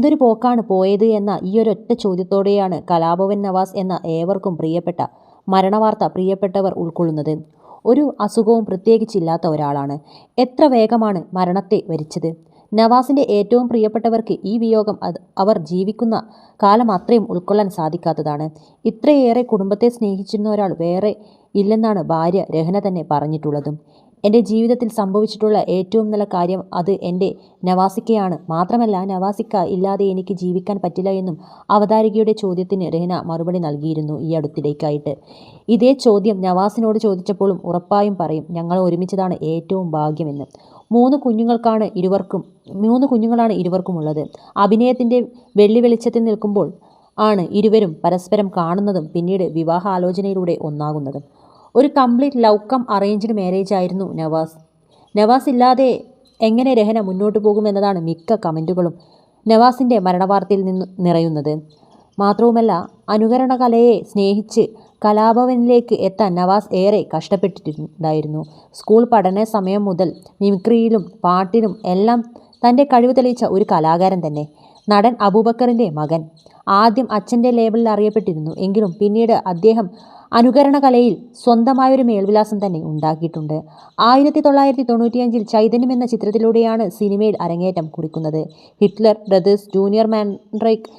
എന്തൊരു പോക്കാണ് പോയത് എന്ന ഈയൊരൊറ്റ ചോദ്യത്തോടെയാണ് കലാഭവൻ നവാസ് എന്ന ഏവർക്കും പ്രിയപ്പെട്ട മരണവാർത്ത പ്രിയപ്പെട്ടവർ ഉൾക്കൊള്ളുന്നത്. ഒരു അസുഖവും പ്രത്യേകിച്ചില്ലാത്ത ഒരാളാണ്. എത്ര വേഗമാണ് മരണത്തെ വരിച്ചത്. നവാസിന്റെ ഏറ്റവും പ്രിയപ്പെട്ടവർക്ക് ഈ വിയോഗം അവർ ജീവിക്കുന്ന കാലം അത്രയും ഉൾക്കൊള്ളാൻ സാധിക്കാത്തതാണ്. ഇത്രയേറെ കുടുംബത്തെ സ്നേഹിച്ചിരുന്ന ഒരാൾ വേറെ ഇല്ലെന്നാണ് ഭാര്യ രഹന തന്നെ പറഞ്ഞിട്ടുള്ളതും. എന്റെ ജീവിതത്തിൽ സംഭവിച്ചിട്ടുള്ള ഏറ്റവും നല്ല കാര്യം അത് എന്റെ നവാസിക്കയാണ്. മാത്രമല്ല നവാസിക്ക ഇല്ലാതെ എനിക്ക് ജീവിക്കാൻ പറ്റില്ല എന്നും അവതാരികയുടെ ചോദ്യത്തിന് രഹ്ന മറുപടി നൽകിയിരുന്നു ഈ അടുത്തിടേക്കായിട്ട് ഇതേ ചോദ്യം നവാസിനോട് ചോദിച്ചപ്പോഴും ഉറപ്പായും പറയും ഞങ്ങൾ ഒരുമിച്ചതാണ് ഏറ്റവും ഭാഗ്യമെന്ന് മൂന്ന് കുഞ്ഞുങ്ങൾക്കാണ് ഇരുവർക്കും മൂന്ന് കുഞ്ഞുങ്ങളാണ് ഇരുവർക്കും ഉള്ളത് അഭിനയത്തിന്റെ വെള്ളി വെളിച്ചത്തിൽ നിൽക്കുമ്പോൾ ആണ് ഇരുവരും പരസ്പരം കാണുന്നതും പിന്നീട് വിവാഹാലോചനയിലൂടെ ഒന്നാകുന്നതും. ഒരു complete love cum arranged marriage ആയിരുന്നു നവാസ്. നവാസ് ഇല്ലാതെ എങ്ങനെ രഹന മുന്നോട്ട് പോകുമെന്നതാണ് മിക്ക കമന്റുകളും നവാസിന്റെ മരണവാർത്തയിൽ നിന്ന് നിറയുന്നത്. മാത്രവുമല്ല അനുകരണ കലയെ സ്നേഹിച്ച് കലാഭവനിലേക്ക് എത്താൻ നവാസ് ഏറെ കഷ്ടപ്പെട്ടിട്ടുണ്ടായിരുന്നു. സ്കൂൾ പഠന സമയം മുതൽ മിമിക്രിയിലും പാട്ടിലും എല്ലാം തന്റെ കഴിവ് തെളിയിച്ച ഒരു കലാകാരൻ തന്നെ. നടൻ അബൂബക്കറിന്റെ മകൻ. ആദ്യം അച്ഛന്റെ ലേബലിൽ അറിയപ്പെട്ടിരുന്നു എങ്കിലും പിന്നീട് അദ്ദേഹം അനുകരണ കലയിൽ സ്വന്തമായൊരു മേൽവിലാസം തന്നെ ഉണ്ടാക്കിയിട്ടുണ്ട്. ആയിരത്തി തൊള്ളായിരത്തി തൊണ്ണൂറ്റിയഞ്ചിൽ ചൈതന്യം എന്ന ചിത്രത്തിലൂടെയാണ് സിനിമയിൽ അരങ്ങേറ്റം കുറിക്കുന്നത്. Hitler Brothers, Junior Mandrake,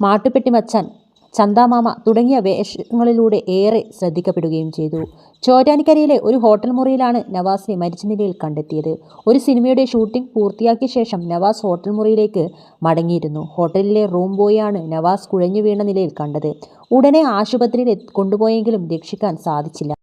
Mattupetty Machan, Chandamama തുടങ്ങിയ വേഷങ്ങളിലൂടെ ഏറെ ശ്രദ്ധിക്കപ്പെടുകയും ചെയ്തു. ചോറ്റാനിക്കരയിലെ ഒരു ഹോട്ടൽ മുറിയിലാണ് നവാസിനെ മരിച്ച നിലയിൽ കണ്ടെത്തിയത്. ഒരു സിനിമയുടെ ഷൂട്ടിംഗ് പൂർത്തിയാക്കിയ ശേഷം നവാസ് ഹോട്ടൽ മുറിയിലേക്ക് മടങ്ങിയിരുന്നു. ഹോട്ടലിലെ റൂം ബോയിയാണ് നവാസ് കുഴഞ്ഞു വീണ നിലയിൽ കണ്ടത്. ഉടനെ ആശുപത്രിയിൽ കൊണ്ടുപോയെങ്കിലും രക്ഷിക്കാൻ സാധിച്ചില്ല.